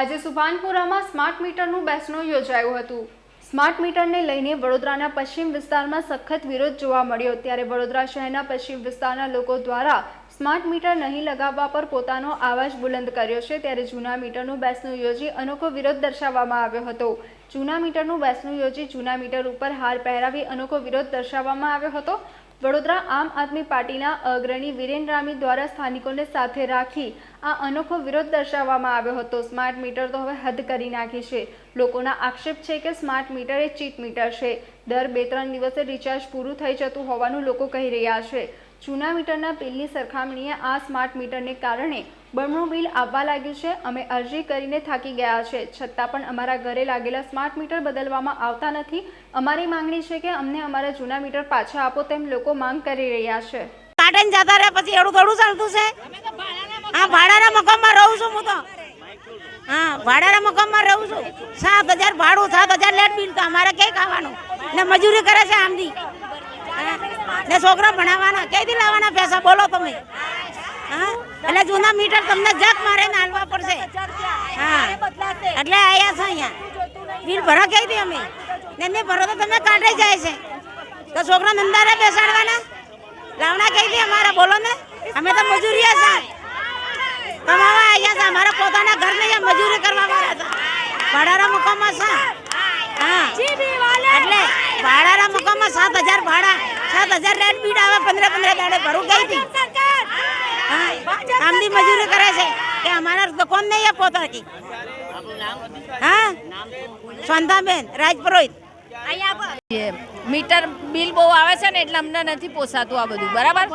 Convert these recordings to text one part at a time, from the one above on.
આજે સુભાનપુરામાં સ્માર્ટ મીટરનું બેસણું યોજાયું હતું. સ્માર્ટ મીટરને લઈને વડોદરાના પશ્ચિમ વિસ્તારમાં સખત વિરોધ જોવા મળ્યો. ત્યારે વડોદરા શહેરના પશ્ચિમ વિસ્તારના લોકો દ્વારા સ્માર્ટ મીટર નહીં લગાવવા પર પોતાનો આવાજ બુલંદ કર્યો છે. ત્યારે જૂના મીટરનું બેસણું યોજી અનોખો વિરોધ દર્શાવવામાં આવ્યો હતો. જૂના મીટરનું બેસણું યોજી જૂના મીટર ઉપર હાર પહેરાવી અનોખો વિરોધ દર્શાવવામાં આવ્યો હતો. વડોદરા આમ આદમી પાર્ટીના અગ્રણી વિરેન રામી દ્વારા સ્થાનિકોને સાથે રાખી આ અનોખો વિરોધ દર્શાવવામાં આવ્યો હતો. સ્માર્ટ મીટર તો હવે હદ કરી નાખી છે. લોકોના આક્ષેપ છે કે સ્માર્ટ મીટર એ ચીટ મીટર છે દર બે ત્રણ દિવસે રિચાર્જ પૂરું થઈ જતું હોવાનું લોકો કહી રહ્યા છે. જૂના મીટરના બિલની સરખામણીએ આ સ્માર્ટ મીટરને કારણે બમણું બિલ આવવા લાગ્યું છે. અમે અરજી કરીને થાકી ગયા છે. છતાં પણ અમારા ઘરે લાગેલા સ્માર્ટ મીટર બદલવામાં આવતા નથી. અમારી માંગણી છે કે અમને અમારા જૂના મીટર પાછા આપો તેમ લોકો માંગ કરી રહ્યા છે. કાઢીને જતા રહે પછી એડું થોડું ચાલતું છે. હા, ભાડાના મકાનમાં રહું છું હું તો. હા, ભાડાના મકાનમાં રહું છું. સાત હજાર ભાડું, સાત હજાર લેટ બિલ તો અમારે ક્યાંય ખાવાનું? ને મજૂરી કરે છે આમથી. હા. ને છોકરા ભણાવવાના ક્યાંથી લાવવાના પૈસા? બોલો તમે. હા? એટલે જૂના મીટર તમને જગ મારે હાલવા પડશે. એટલે આયા છો અહીંયા. બિલ ભરો ક્યાંથી અમે? ને નહીં ભરો તો તમે કાઢે જાય છે. તો છોકરા નંદારે બેસાડવાના? લાવણા ક્યાંથી અમારા? બોલો ને. અમે તો મજૂરી છે. કમાવા આવ્યા છે. અમારા પોતાના ઘર નહીં મજૂરી કરવા વાળા હતા ભાડાના મુકામમાં છે. હા. ભાડાના મુકામમાં સાત હજાર ભાડા સાત હજાર રેટ બીડ આવે પંદર પંદર દાડે ભરું ગઈ હતી. હા કામની મજૂરી કરે છે. કે અમારા તો કોણ નહીં આપો પોતાની હા? શાંતાબેન રાજપુરોહિત. મીટર બિલ બહુ આવે છે ને એટલે અમને નથી પોસાતું આ બધું બરાબર?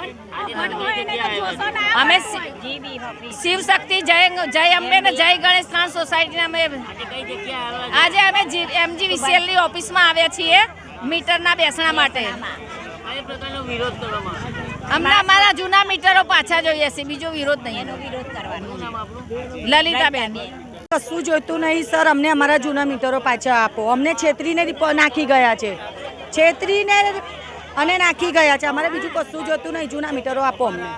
અમે શિવ શક્તિ જય જય અંબે ને જય ગણેશ ત્રણ સોસાયટીના અમે આજે અમે એમજી વીસીએલ ઓફિસમાં આવ્યા છીએ. મીટરના બેસણા માટે. અમને અમારા જૂના મીટરો પાછા જોઈએ છે બીજો વિરોધ નહીં લલિતાબેન. કશું જોઈતું નહીં સર અમને અમારા જૂના મીટરો પાછા આપો. અમને છેતરીને રીપ- નાખી ગયા છે. છેતરીને અને નાખી ગયા છે. અમારે બીજું કશું જોતું નહીં જૂના મીટરો આપો અમને.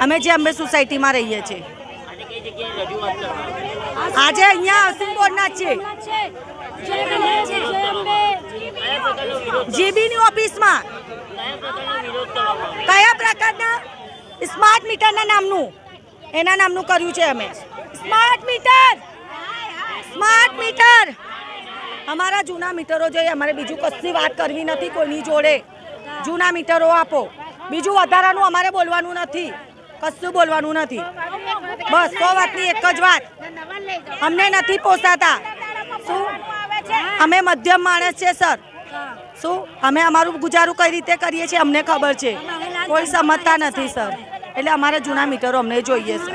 અમે જે અંબે સોસાયટીમાં રહીએ છીએ. આજે અહીંયા હાઉસિંગ બોર્ડના જ છે. જીબીની ઓફિસમાં કયા પ્રકારના સ્માર્ટ મીટરના નામનું? એના નામનું કર્યું છે અમે. Smart meter! Smart meter! અમારા જૂના મીટરો જોઈએ, અમારે બીજું કશી વાત કરવી નથી કોઈની જોડે. જૂના મીટરો આપો. બીજું વધારાનું અમારે બોલવાનું નથી. કશું બોલવાનું નથી. બસ, સો વાતની એક જ વાત. અમને નથી પોસાતા. શું? અમે મધ્યમ માણસ છે સર. શું? અમે અમારું ગુજારું કઈ રીતે કરીએ છીએ અમને ખબર છે. કોઈ સમજતા નથી સર. એટલે અમારા જૂના મીટરો અમને જોઈએ સર.